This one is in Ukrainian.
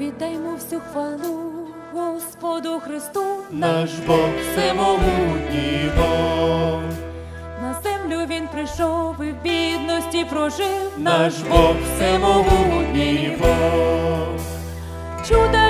віддаймо всю хвалу Господу Христу, Наш Бог всемогутній Бог, на землю він прийшов і в бідності прожив. Наш Бог всемогутній Бог, Чудо